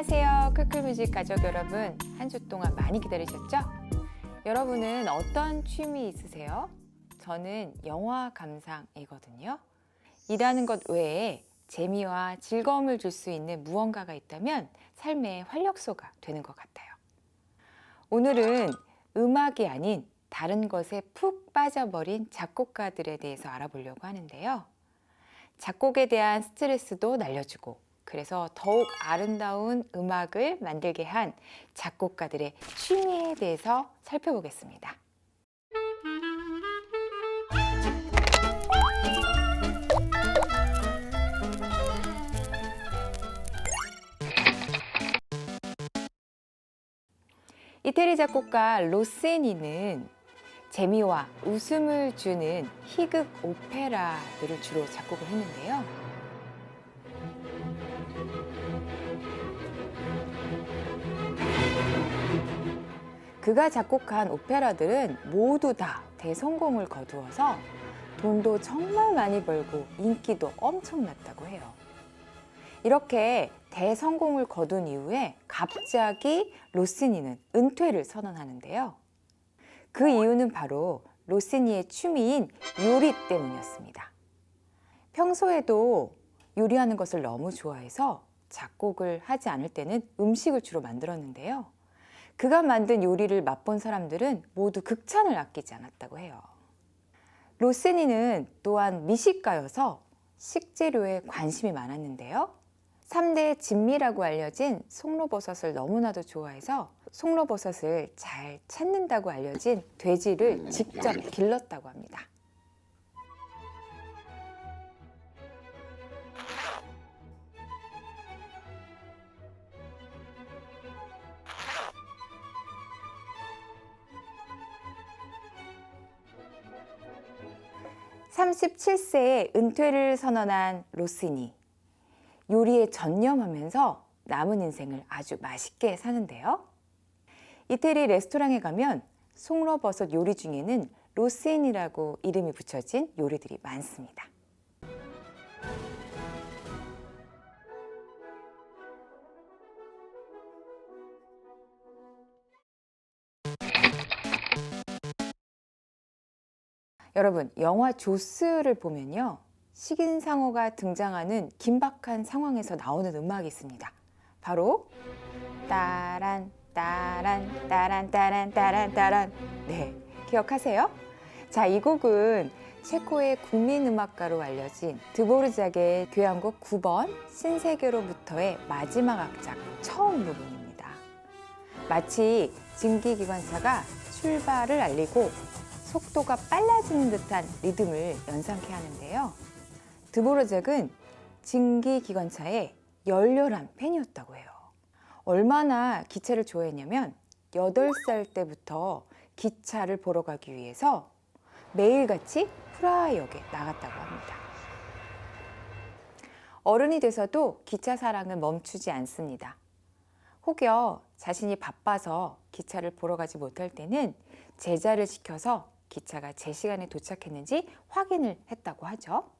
안녕하세요. 클클뮤직 가족 여러분. 한 주 동안 많이 기다리셨죠? 여러분은 어떤 취미 있으세요? 저는 영화 감상이거든요. 일하는 것 외에 재미와 즐거움을 줄 수 있는 무언가가 있다면 삶의 활력소가 되는 것 같아요. 오늘은 음악이 아닌 다른 것에 푹 빠져버린 작곡가들에 대해서 알아보려고 하는데요. 작곡에 대한 스트레스도 날려주고 그래서 더욱 아름다운 음악을 만들게 한 작곡가들의 취미에 대해서 살펴보겠습니다. 이태리 작곡가 로세니는 재미와 웃음을 주는 희극 오페라들을 주로 작곡을 했는데요. 그가 작곡한 오페라들은 모두 다 대성공을 거두어서 돈도 정말 많이 벌고 인기도 엄청났다고 해요. 이렇게 대성공을 거둔 이후에 갑자기 로시니는 은퇴를 선언하는데요. 그 이유는 바로 로시니의 취미인 요리 때문이었습니다. 평소에도 요리하는 것을 너무 좋아해서 작곡을 하지 않을 때는 음식을 주로 만들었는데요. 그가 만든 요리를 맛본 사람들은 모두 극찬을 아끼지 않았다고 해요. 로세니는 또한 미식가여서 식재료에 관심이 많았는데요. 3대 진미라고 알려진 송로버섯을 너무나도 좋아해서 송로버섯을 잘 찾는다고 알려진 돼지를 직접 길렀다고 합니다. (37세에) 은퇴를 선언한 로스니 요리에 전념하면서 남은 인생을 아주 맛있게 사는데요. 이태리 레스토랑에 가면 송로버섯 요리 중에는 로센이라고 이름이 붙여진 요리들이 많습니다. 여러분, 영화 조스를 보면요. 식인상어가 등장하는 긴박한 상황에서 나오는 음악이 있습니다. 바로 따란 따란 따란 따란 따란 따란 네 기억하세요? 자 이 곡은 체코의 국민 음악가로 알려진 드보르작의 교향곡 9번 신세계로부터의 마지막 악작 처음 부분입니다. 마치 증기기관차가 출발을 알리고 속도가 빨라지는 듯한 리듬을 연상케 하는데요. 드보르잭은 증기 기관차의 열렬한 팬이었다고 해요. 얼마나 기차를 좋아했냐면 8살 때부터 기차를 보러 가기 위해서 매일같이 프라하역에 나갔다고 합니다. 어른이 돼서도 기차 사랑은 멈추지 않습니다. 혹여 자신이 바빠서 기차를 보러 가지 못할 때는 제자를 시켜서 기차가 제 시간에 도착했는지 확인을 했다고 하죠.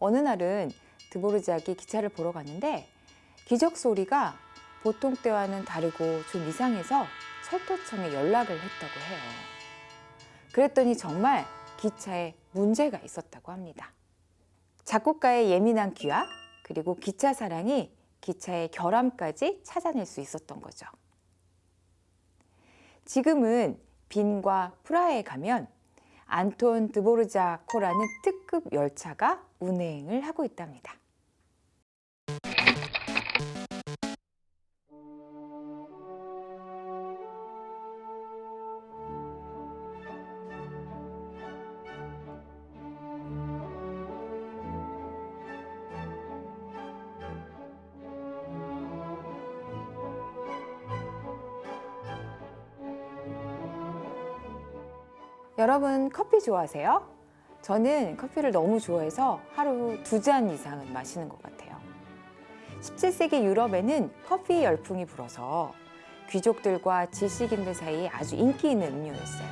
어느 날은 드보르작이 기차를 보러 갔는데 기적 소리가 보통 때와는 다르고 좀 이상해서 철도청에 연락을 했다고 해요. 그랬더니 정말 기차에 문제가 있었다고 합니다. 작곡가의 예민한 귀와 그리고 기차 사랑이 기차의 결함까지 찾아낼 수 있었던 거죠. 지금은 빈과 프라하에 가면 안톤 드보르자 코라는 특급 열차가 운행을 하고 있답니다. 여러분 커피 좋아하세요? 저는 커피를 너무 좋아해서 하루 두 잔 이상은 마시는 것 같아요. 17세기 유럽에는 커피 열풍이 불어서 귀족들과 지식인들 사이에 아주 인기 있는 음료였어요.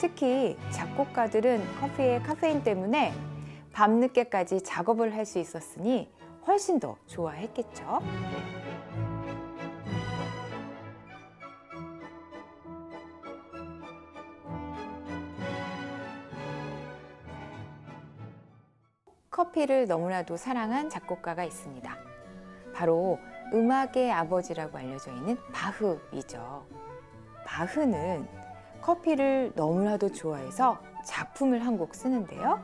특히 작곡가들은 커피의 카페인 때문에 밤늦게까지 작업을 할 수 있었으니 훨씬 더 좋아했겠죠. 커피를 너무나도 사랑한 작곡가가 있습니다. 바로 음악의 아버지라고 알려져 있는 바흐이죠. 바흐는 커피를 너무나도 좋아해서 작품을 한 곡 쓰는데요.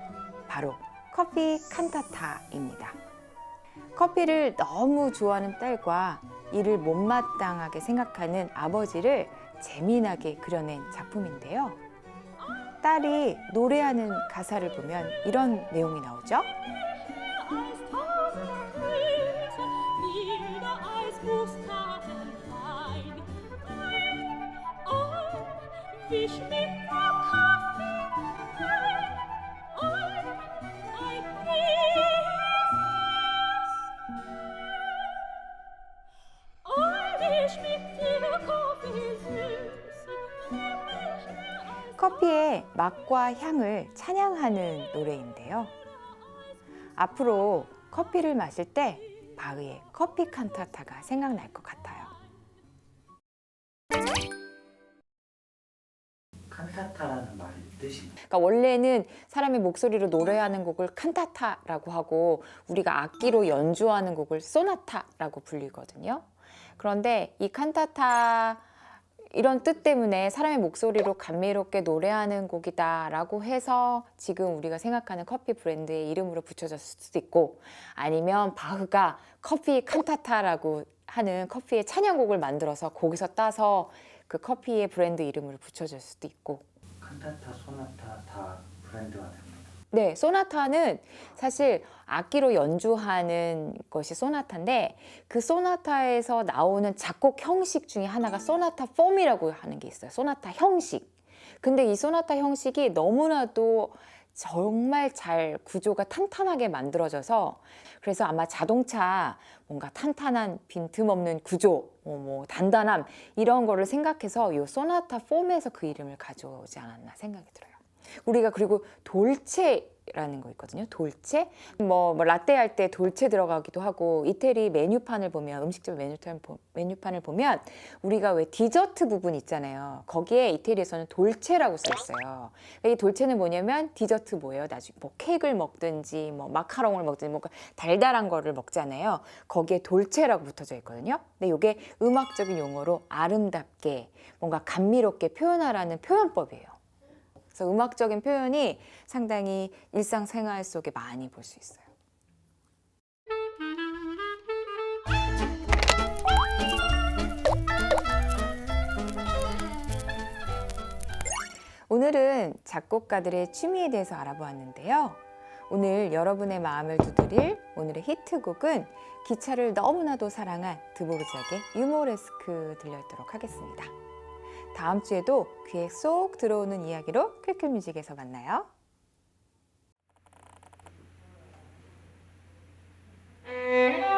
바로 커피 칸타타입니다. 커피를 너무 좋아하는 딸과 이를 못마땅하게 생각하는 아버지를 재미나게 그려낸 작품인데요. 딸이 노래하는 가사를 보면 이런 내용이 나오죠. 맛과 향을 찬양하는 노래인데요. 앞으로 커피를 마실 때 바흐의 커피 칸타타가 생각날 것 같아요. 칸타타라는 말의 뜻이 그러니까 원래는 사람의 목소리로 노래하는 곡을 칸타타라고 하고 우리가 악기로 연주하는 곡을 소나타라고 불리거든요. 그런데 이 칸타타 이런 뜻 때문에 사람의 목소리로 감미롭게 노래하는 곡이다라고 해서 지금 우리가 생각하는 커피 브랜드의 이름으로 붙여졌을 수도 있고 아니면 바흐가 커피 칸타타라고 하는 커피의 찬양곡을 만들어서 거기서 따서 그 커피의 브랜드 이름으로 붙여질 수도 있고 칸타타, 소나타 다 브랜드가 됩니다. 네, 소나타는 사실 악기로 연주하는 것이 소나타인데 그 소나타에서 나오는 작곡 형식 중에 하나가 소나타 폼이라고 하는 게 있어요. 소나타 형식. 근데 이 소나타 형식이 너무나도 정말 잘 구조가 탄탄하게 만들어져서 그래서 아마 자동차 뭔가 탄탄한 빈틈없는 구조, 뭐, 뭐 단단함 이런 거를 생각해서 이 소나타 폼에서 그 이름을 가져오지 않았나 생각이 들어요. 우리가 그리고 돌체 라는 거 있거든요. 돌체. 뭐, 뭐 라떼 할 때 돌체 들어가기도 하고 이태리 메뉴판을 보면 음식점 메뉴판 보- 메뉴판을 보면 우리가 왜 디저트 부분 있잖아요. 거기에 이태리에서는 돌체라고 써 있어요. 이 돌체는 뭐냐면 디저트 뭐예요? 나중에 뭐 케이크를 먹든지 뭐 마카롱을 먹든지 뭔가 달달한 거를 먹잖아요. 거기에 돌체라고 붙어져 있거든요. 근데 이게 음악적인 용어로 아름답게 뭔가 감미롭게 표현하라는 표현법이에요. 그래서 음악적인 표현이 상당히 일상생활 속에 많이 볼 수 있어요. 오늘은 작곡가들의 취미에 대해서 알아보았는데요. 오늘 여러분의 마음을 두드릴 오늘의 히트곡은 기차를 너무나도 사랑한 드보르작의 유모레스크 들려드리도록 하겠습니다. 다음 주에도 귀에 쏙 들어오는 이야기로 퀵큐뮤직에서 만나요. Thank